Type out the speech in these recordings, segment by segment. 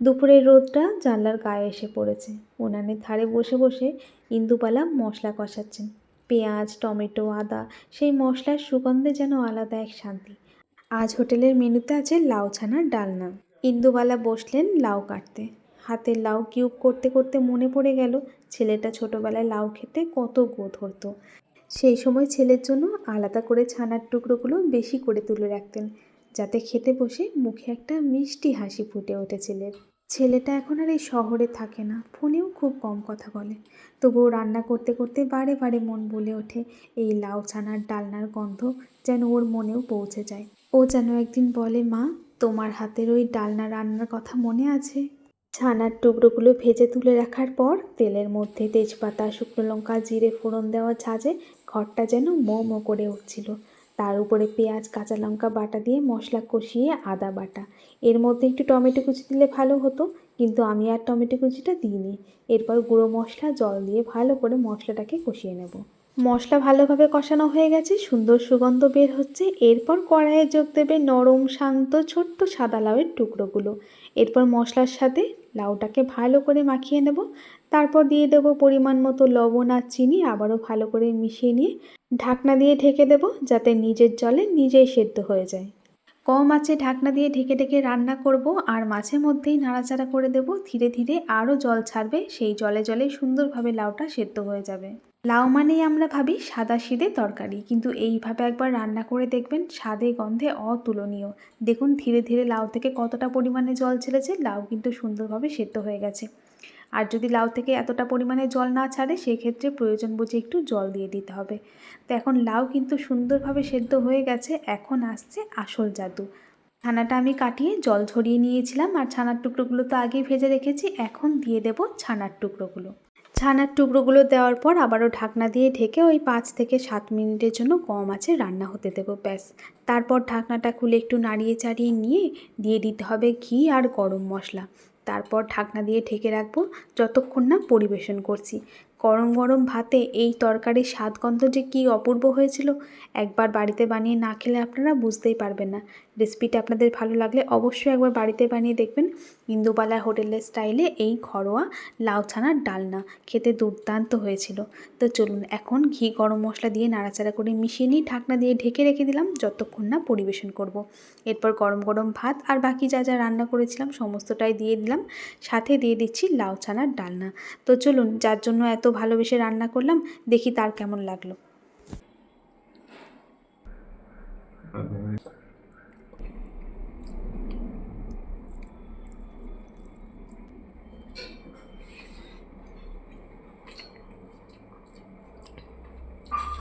দুপুরের রোদটা জানলার গায়ে এসে পড়েছে। উনানের ধারে বসে বসে ইন্দুবালা মশলা কষাচ্ছেন। পেঁয়াজ, টমেটো, আদা, সেই মশলার সুগন্ধে যেন আলাদা এক শান্তি। আজ হোটেলের মেনুতে আছে লাউ ছানার ডালনা। ইন্দুবালা বসলেন লাউ কাটতে। হাতে লাউ কিউব করতে করতে মনে পড়ে গেল, ছেলেটা ছোটোবেলায় লাউ খেতে কত গো ধরতো সেই সময় ছেলের জন্য আলাদা করে ছানার টুকরোগুলো বেশি করে তুলে রাখতেন। যাতে খেতে বসে মুখে একটা মিষ্টি হাসি ফুটে ওঠে ছেলের ছেলেটা এখন আর এই শহরে থাকে না, ফোনেও খুব কম কথা বলে। তবুও রান্না করতে করতে বারে বারে মন বলে ওঠে এই লাউ ছানার ডালনার গন্ধ যেন ওর মনেও পৌঁছে যায়। ও যেন একদিন বলে, মা, তোমার হাতের ওই ডালনা রান্নার কথা মনে আছে? ছানার টুকরোগুলো ভেজে তুলে রাখার পর তেলের মধ্যে তেজপাতা, শুকনো লঙ্কা, জিরে, ফোড়ন দেওয়া ঝাঁজে ঘরটা যেন মো মো করে উঠছিল। তার উপরে পেঁয়াজ, কাঁচা লঙ্কা বাটা দিয়ে মশলা কষিয়ে আদা বাটা। এর মধ্যে একটু টমেটো কুচি দিলে ভালো হতো, কিন্তু আমি আর টমেটো কুচিটা দিইনি। এরপর গুঁড়ো মশলা, জল দিয়ে ভালো করে মশলাটাকে কষিয়ে নেব। মশলা ভালোভাবে কষানো হয়ে গেছে, সুন্দর সুগন্ধ বের হচ্ছে। এরপর কড়াইয়ে যোগ দেবে নরম, শান্ত, ছোট্ট সাদা লাউয়ের টুকরোগুলো। এরপর মশলার সাথে লাউটাকে ভালো করে মাখিয়ে নেব। তারপর দিয়ে দেবো পরিমাণ মতো লবণ আর চিনি, আবারও ভালো করে মিশিয়ে নিয়ে ঢাকনা দিয়ে ঢেকে দেব যাতে নিজের জলে নিজেই সেদ্ধ হয়ে যায়। কম আছে ঢাকনা দিয়ে ঢেকে ঢেকে রান্না করব আর মাঝে মধ্যেই নাড়াচাড়া করে দেব। ধীরে ধীরে আরও জল ছাড়বে, সেই জলে জলে সুন্দরভাবে লাউটা সেদ্ধ হয়ে যাবে। লাউ মানেই আমরা ভাবি সাদা সিদে তরকারি, কিন্তু এইভাবে একবার রান্না করে দেখবেন স্বাদে গন্ধে অতুলনীয়। দেখুন, ধীরে ধীরে লাউ থেকে কতটা পরিমাণে জল ছেড়েছে, লাউ কিন্তু সুন্দরভাবে সেদ্ধ হয়ে গেছে। আর যদি লাউ থেকে এতটা পরিমাণে জল না ছাড়ে, সেক্ষেত্রে প্রয়োজন বুঝে একটু জল দিয়ে দিতে হবে। তো এখন লাউ কিন্তু সুন্দরভাবে সেদ্ধ হয়ে গেছে, এখন আসছে আসল জাদু। ছানাটা আমি কাটিয়ে জল ঝরিয়ে নিয়েছিলাম, আর ছানার টুকরোগুলো তো আগেই ভেজে রেখেছি, এখন দিয়ে দেব ছানার টুকরোগুলো। ছানার টুকরোগুলো দেওয়ার পর আবারও ঢাকনা দিয়ে ঢেকে ওই পাঁচ থেকে সাত মিনিটের জন্য কম আছে রান্না হতে দেবো, ব্যাস। তারপর ঢাকনাটা খুলে একটু নাড়িয়ে চাড়িয়ে নিয়ে, দিয়ে দিতে হবে ঘি আর গরম মশলা। তারপর ঢাকনা দিয়ে ঢেকে রাখব যতক্ষণ না পরিবেশন করছি। গরম গরম ভাতে এই তরকারির স্বাদগন্ধ যে কী অপূর্ব হয়েছিল, একবার বাড়িতে বানিয়ে না খেলে আপনারা বুঝতেই পারবেন না। রেসিপিটা আপনাদের ভালো লাগলে অবশ্যই একবার বাড়িতে বানিয়ে দেখবেন। ইন্দুবালা হোটেলের স্টাইলে এই ঘরোয়া লাউ ছানার ডালনা খেতে দুর্দান্ত হয়েছিল। তো চলুন এখন ঘি গরম মশলা দিয়ে নাড়াচাড়া করে মিশিয়ে নিয়ে ঢাকনা দিয়ে ঢেকে রেখে দিলাম, যতক্ষণ না পরিবেশন করব। এরপর গরম গরম ভাত আর বাকি যা যা রান্না করেছিলাম সমস্তটাই দিয়ে দিলাম। সাথে দিয়ে দিচ্ছি লাউ ছানার ডালনা। তো চলুন যার জন্য এত ভালোবেসে রান্না করলাম দেখি তার কেমন লাগল।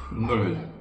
সুন্দর হয়েছে।